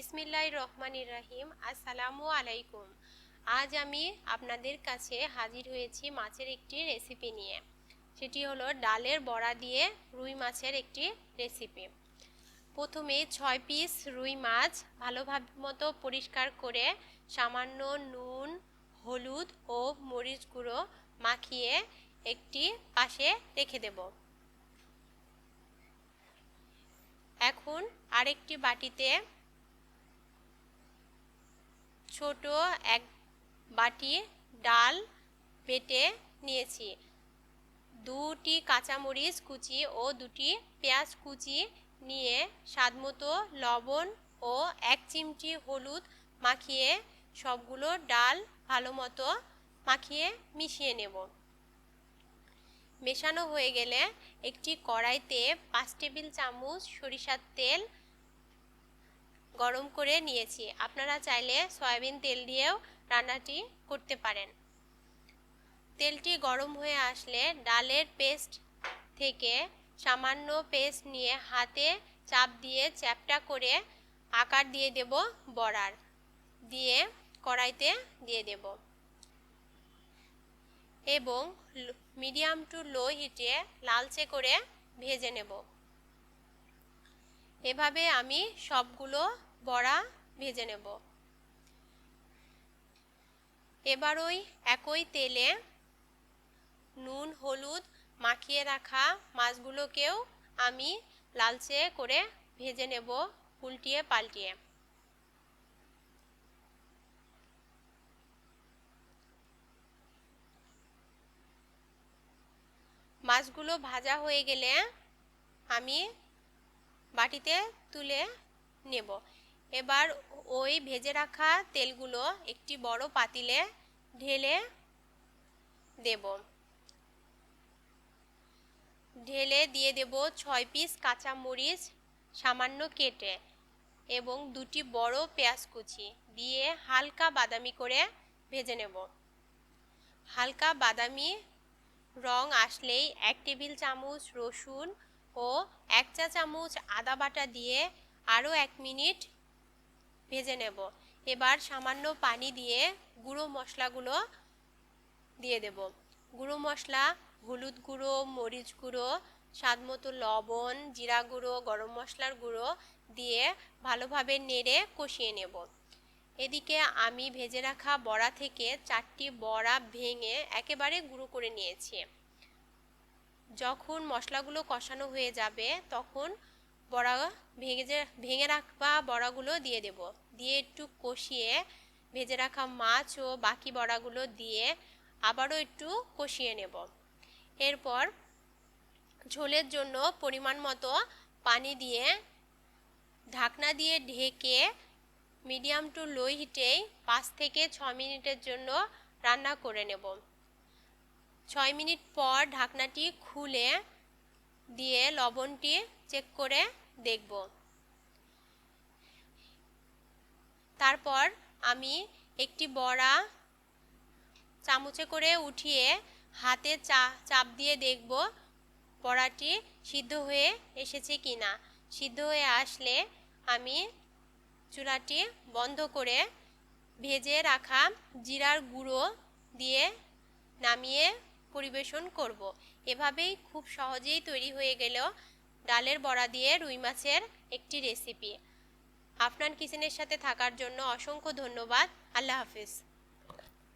বিসমিল্লাহ রহমানির রাহিম, আসসালামু আলাইকুম। আজ আমি আপনাদের কাছে হাজির হয়েছি মাছের একটি রেসিপি নিয়ে। সেটি হলো ডালের বড়া দিয়ে রুই মাছের একটি রেসিপি প্রথমে ছয় পিস রুই মাছ ভালোভাবে মতো পরিষ্কার করে সামান্য নুন, হলুদ ও মরিচ গুঁড়ো মাখিয়ে একটি পাশে রেখে দেব। এখন আরেকটি বাটিতে ছোট এক বাটি ডাল বেটে নিয়েছি। দুটি কাঁচামরিচ কুচি ও দুটি পেঁয়াজ কুচি নিয়ে স্বাদমতো লবণ ও এক চিমটি হলুদ মাখিয়ে সবগুলো ডাল ভালো মতো মাখিয়ে মিশিয়ে নেব। মেশানো হয়ে গেলে একটি কড়াইতে পাঁচ টেবিল চামচ সরিষার তেল গরম করে নিয়েছি। আপনারা চাইলে সয়াবিন তেল দিয়েও রান্নাটি করতে পারেন। তেলটি গরম হয়ে আসলে ডালের পেস্ট থেকে সামান্য পেস্ট নিয়ে হাতে চাপ দিয়ে চ্যাপটা করে আকার দিয়ে দেব বড়ার। দিয়ে কড়াইতে দিয়ে দেব। এবং মিডিয়াম টু লো হিটে লালচে করে ভেজে নেব। এভাবে আমি সবগুলো বড়া ভেজে নেব। এবার ওই একই তেলে নুন, হলুদ মাখিয়ে রাখা মাছগুলোকেও আমি লালচে করে ভেজে নেব উল্টিয়ে পাল্টিয়ে। মাছগুলো ভাজা হয়ে গেলে আমি বাটিতে তুলে নেব। এবার ওই ভেজে রাখা তেলগুলো একটি বড় পাতিলে ঢেলে দেব। ঢেলে দিয়ে দেব ছয় পিস কাঁচা মরিচ সামান্য কেটে এবং দুটি বড় পেঁয়াজ কুচি দিয়ে হালকা বাদামি করে ভেজে নেব। হালকা বাদামি রং আসলেই এক টেবিল চামচ রসুন ও এক চা চামচ আদা বাটা দিয়ে আরও এক মিনিট ভেজে নেব। এবার সামান্য পানি দিয়ে গুঁড়ো মশলাগুলো দিয়ে দেব। গুঁড়ো মশলা, হলুদ গুঁড়ো, মরিচ গুঁড়ো স্বাদমতো লবণ, জিরা গুঁড়ো, গরম মশলার গুঁড়ো দিয়ে ভালোভাবে নেড়ে কষিয়ে নেব। এদিকে আমি ভেজে রাখা বড়া থেকে চারটি বড়া ভেঙে একেবারে গুঁড়ো করে নিয়েছি। যখন মশলাগুলো কষানো হয়ে যাবে, তখন বড়া ভেঙে যে, ভেঙে রাখা বড়াগুলো দিয়ে দেব। দিয়ে একটু কষিয়ে ভেজে রাখা মাছ ও বাকি বড়াগুলো দিয়ে আবারও একটু কষিয়ে নেব। এরপর ঝোলের জন্য পরিমাণ মতো পানি দিয়ে ঢাকনা দিয়ে ঢেকে মিডিয়াম টু লো হিটেই পাঁচ থেকে ছ মিনিটের জন্য রান্না করে নেব। ছয় মিনিট পর ঢাকনাটি খুলে দিয়ে লবণটি চেক করে দেখব। তারপর আমি একটি বড়া চামচে করে উঠিয়ে হাতে চা, চাপ দিয়ে দেখব বড়াটি সিদ্ধ হয়ে এসেছে কি না সিদ্ধ হয়ে আসলে আমি চুলাটি বন্ধ করে ভেজে রাখা জিরার গুঁড়ো দিয়ে নামিয়ে পরিবেশন করব। এভাবেই খুব সহজেই তৈরি হয়ে গেল ডালের বড়া দিয়ে রুই মাছের একটি রেসিপি আপনার কিচেনের সাথে থাকার জন্য অসংখ্য ধন্যবাদ। আল্লাহ হাফিজ।